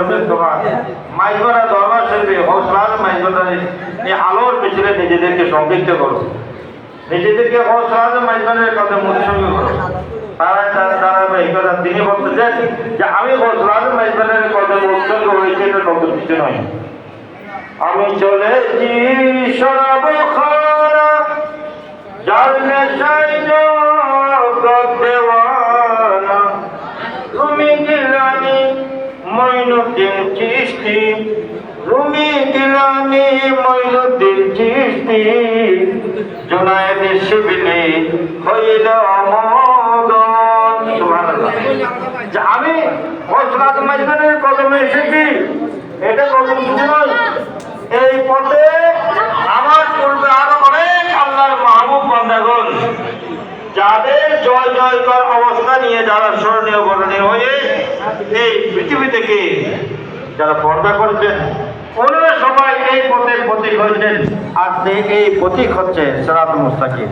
করবেন তোমার। মাইজবারা দরবার শরীফে হৌসলার মাইজবারে এই আলোর পিছনে নিজেদেরকে সম্পৃক্ত করো। নিজেদেরকে তারা তিনি বলতেছেন যে আমি হৌসলার মাইজবারের কথা মুসলমি হয়েছে, এটা নতুন কিছু নয়। আমি চলেছি যার নেশায় তুমি গিলানি মইনুদ্দিন চিস্তি জুনায়েদ শিবিলি হইল মদন। আমি হজরত মজদানের কদমে এসেছি, এটা কদম কিছু এই পথে আমার পূর্বে আরও অনেক আল্লাহর মাহবুব বান্দাগণ, যাদের জয় জয়কর অবস্থা নিয়ে যারা স্মরণীয় বরণীয় হয়ে এই পৃথিবী থেকে যারা পর্দা করছেন ওনারা সবাই এই পথের প্রতীক হয়েছেন। সে- এই প্রতীক হচ্ছে সেরাত মুস্তাকিম।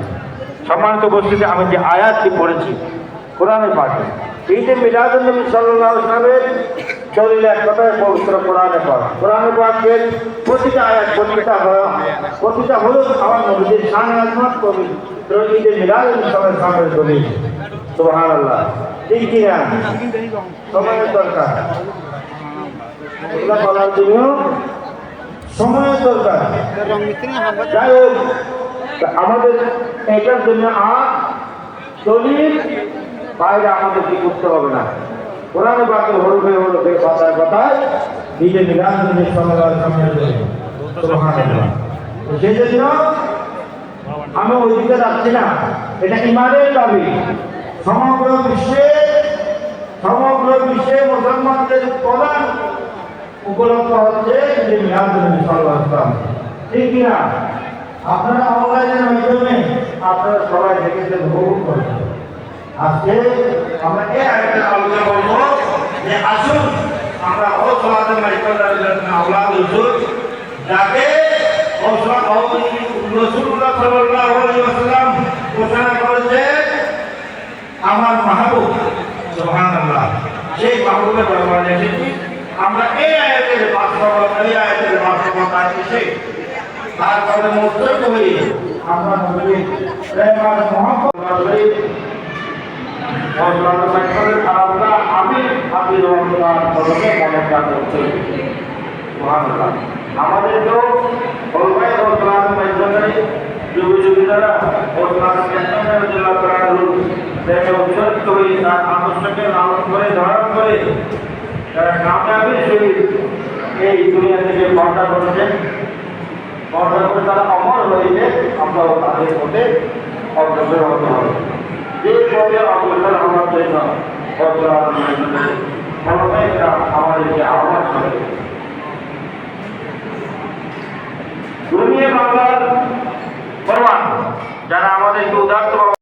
সম্মানিত উপস্থিতি আমি যে আয়াতটি পড়েছি কোরআনে পাঠে, ঈদে মিলাদুল নবী সাল্লাল্লাহু আলাইহি ওয়াসাল্লামের দলিল এক কথায় পবিত্র কোরআনে পাক কোরআনে পাকের প্রতিটা আয়াত প্রতিটা প্রতিটা হলো আমার নবীদের আজমত পবিত্র ঈদে মিলাদুল নবী সামনে দলিল সুবহানাল্লাহ। ঠিক কি না? সময়ের দরকার। এগুলো বলার জন্য সময়ের দরকার। যাই হোক আমাদের এটার জন্য আর দলিল বাইরে আমাদের কি করতে হবে না। কোরআনে বাকি হরফে হরফে কথায় কথায় নিজে মিলান নিজে সমাজ সামনে সেই জন্য আমি ওইদিকে যাচ্ছি না। এটা ইমানের দাবি। সমগ্র বিশ্বে সমগ্র বিশ্বে মুসলমানদের প্রধান উপলক্ষ হচ্ছে যে মিলাদ সাল্লাম ঠিক কিনা? আপনারা অনলাইনের মাধ্যমে আপনারা সবাই দেখেছেন উপভোগ করেছেন আজকে আমরা এই আরেকটা আলোচনা করব যে আসুন আমরা সমাজের মাইকাল আওলাদ হুজুর, যাকে সাল্লাল্লাহু আমার মাহবুব সেই মাহবুবের আমরা এই আয়াতের বাস্তবতা এই আয়াতের বাস্তবতা এসে তারপরে মুক্ত হয়ে আমরা নবী প্রেম আর মহব্বত করি আমরা আমি হাবির রহমান কদমে মনে প্রাণ করছি। সুবহানাল্লাহ। আমাদেরকেও বলবাই হসলাম মাধ্যমে যুগ যুগীরা হসলাম মাধ্যমে জেলা করার প্রেমে তার আদর্শকে লালন করে করে, তারা সহিত এই দুনিয়া থেকে পর্দা করেছেন পর্দা করে তারা অমর হয়েছে আমরাও তাদের মধ্যে অগ্রসর হতে হবে। যে পথে অগ্রসর হওয়ার জন্য মাধ্যমে আমাদেরকে আহ্বান করে। দুনিয়া বাংলার প্রমাণ, যারা আমাদেরকে উদার্ত